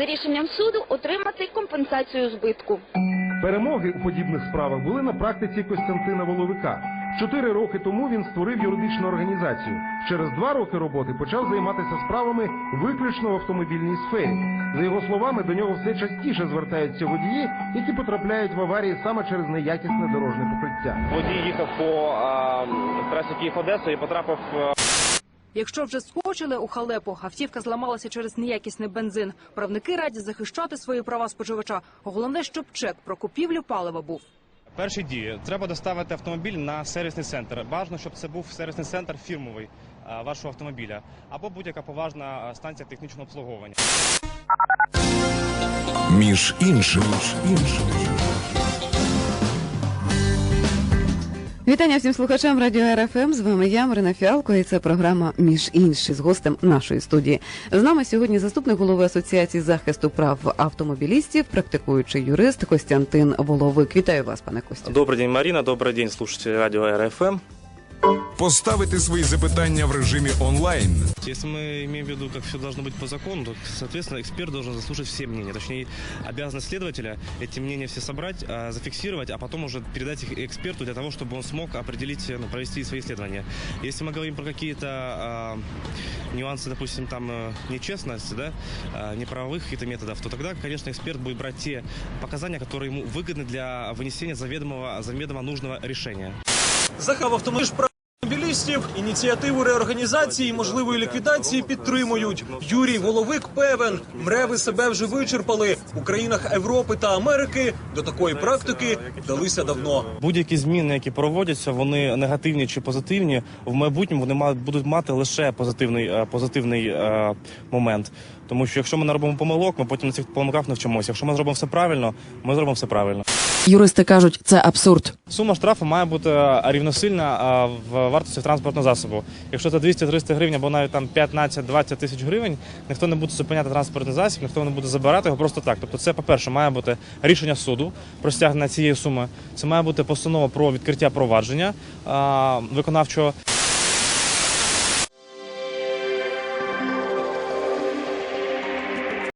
за рішенням суду отримати компенсацію збитку. Перемоги у подібних справах були на практиці Костянтина Воловика. Чотири роки тому він створив юридичну організацію. Через два роки роботи почав займатися справами виключно в автомобільній сфері. За його словами, до нього все частіше звертаються водії, які потрапляють в аварії саме через неякісне дорожнє покриття. Водій їхав по а, трасі Київ-Одеса і потрапив Якщо вже скочили у халепу, автівка зламалася через неякісний бензин. Правники раді захищати свої права споживача. Головне, щоб чек про купівлю палива був. Перші дії треба доставити автомобіль на сервісний центр. Бажано, щоб це був сервісний центр фірмовий вашого автомобіля або будь-яка поважна станція технічного обслуговування. Між іншим. Вітання всім слухачам радіо РФМ. З вами я, Марина Фіалко, і це програма між інші з гостем нашої студії. З нами сьогодні заступник голови асоціації захисту прав автомобілістів, практикуючий юрист Костянтин Воловик. Вітаю вас, пане Костя. Добрий день, Марина. Добрий день, слушатели радіо РФМ. Поставити свої запитання в режимі онлайн. Если мы имеем в виду, как все должно быть по закону, то, соответственно, эксперт должен заслушать все мнения. Точнее, обязанность следователя эти мнения все собрать, а, зафиксировать, а потом уже передать их эксперту для того, чтобы он смог определить, ну, провести свои исследования. Если мы говорим про какие-то а, нюансы, допустим, там э, нечестности, да, а, неправовых каких-то методов, то тогда, конечно, эксперт будет брать те показания, которые ему выгодны для вынесения заведомого, заведомо нужного решения. Захав автомобіль прав автомобілістів, ініціативу реорганізації можливої ліквідації підтримують. Юрій Воловик певен, мреви себе вже вичерпали. У країнах Європи та Америки до такої практики вдалися давно. Будь-які зміни, які проводяться, вони негативні чи позитивні, в майбутньому вони будуть мати лише позитивний, е, позитивний е, момент. Тому що якщо ми не робимо помилок, ми потім на цих помилках навчимося. Якщо ми зробимо все правильно, ми зробимо все правильно. Юристи кажуть, це абсурд. Сума штрафу має бути е, рівносильна е, в вартості транспортного засобу. Якщо це 200-300 гривень або навіть там 15-20 тисяч гривень, ніхто не буде зупиняти транспортний засіб, ніхто не буде забирати його просто так. Тобто, це, по-перше, має бути рішення суду про стягнення цієї суми. Це має бути постанова про відкриття провадження е, виконавчого.